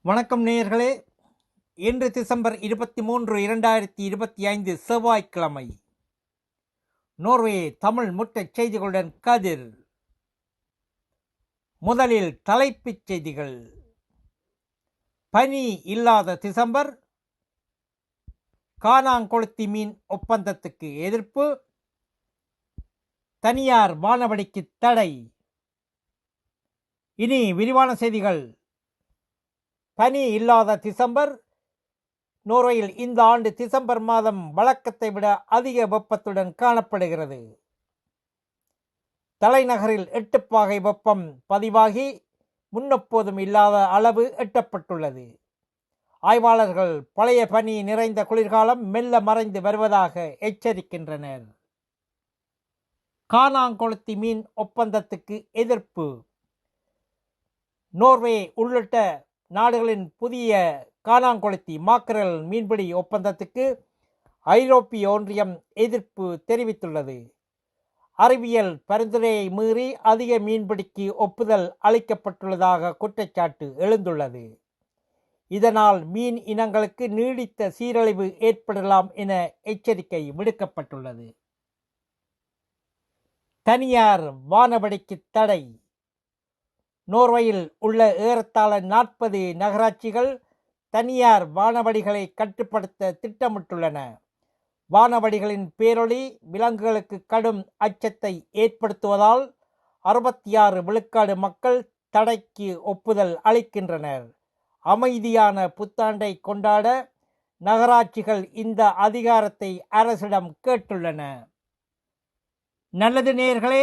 வணக்கம் நேயர்களே. இன்று டிசம்பர் இருபத்தி மூன்று இரண்டாயிரத்தி இருபத்தி ஐந்து செவ்வாய்க்கிழமை. நோர்வே தமிழ் முற்றச் செய்திகளுடன் கதிர். முதலில் தலைப்புச் செய்திகள். பனி இல்லாத டிசம்பர். காணாங்கொளுத்தி மீன் ஒப்பந்தத்துக்கு எதிர்ப்பு. தனியார் வானவடிக்கு தடை. இனி விரிவான செய்திகள். பனி இல்லாத டிசம்பர் நோர்வேயில் இந்த ஆண்டு டிசம்பர் மாதம் வழக்கத்தை விட அதிக வெப்பத்துடன் காணப்படுகிறது. தலைநகரில் எட்டுப்பாகை வெப்பம் பதிவாகி முன்னெப்போதும் இல்லாத அளவு எட்டப்பட்டுள்ளது. ஆய்வாளர்கள் பழைய பனி நிறைந்த குளிர்காலம் மெல்ல மறைந்து வருவதாக எச்சரிக்கின்றனர். கானாங்கொளுத்தி மீன் ஒப்பந்தத்துக்கு எதிர்ப்பு. நோர்வே உள்ளிட்ட நாடுகளின் புதிய காணாங்குளத்தி மாக்கரல் மீன்பிடி ஒப்பந்தத்துக்கு ஐரோப்பிய ஒன்றியம் எதிர்ப்பு தெரிவித்துள்ளது. அறிவியல் பரிந்துரையை மீறி அதிக மீன்பிடிக்கு ஒப்புதல் அளிக்கப்பட்டுள்ளதாக குற்றச்சாட்டு எழுந்துள்ளது. இதனால் மீன் இனங்களுக்கு நீடித்த சீரழிவு ஏற்படலாம் என எச்சரிக்கை விடுக்கப்பட்டுள்ளது. தனியார் வானவடிக்கு தடை. நோர்வேயில் உள்ள ஏறத்தாழ நாற்பது நகராட்சிகள் தனியார் வானவடிகளை கட்டுப்படுத்த திட்டமிட்டுள்ளன. வானவடிகளின் பேரொளி விலங்குகளுக்கு கடும் அச்சத்தை ஏற்படுத்துவதால் அறுபத்தி ஆறு விழுக்காடு மக்கள் தடைக்கு ஒப்புதல் அளிக்கின்றனர். அமைதியான புத்தாண்டை கொண்டாட நகராட்சிகள் இந்த அதிகாரத்தை அரசிடம் கேட்டுள்ளன. நல்லது நேயர்களே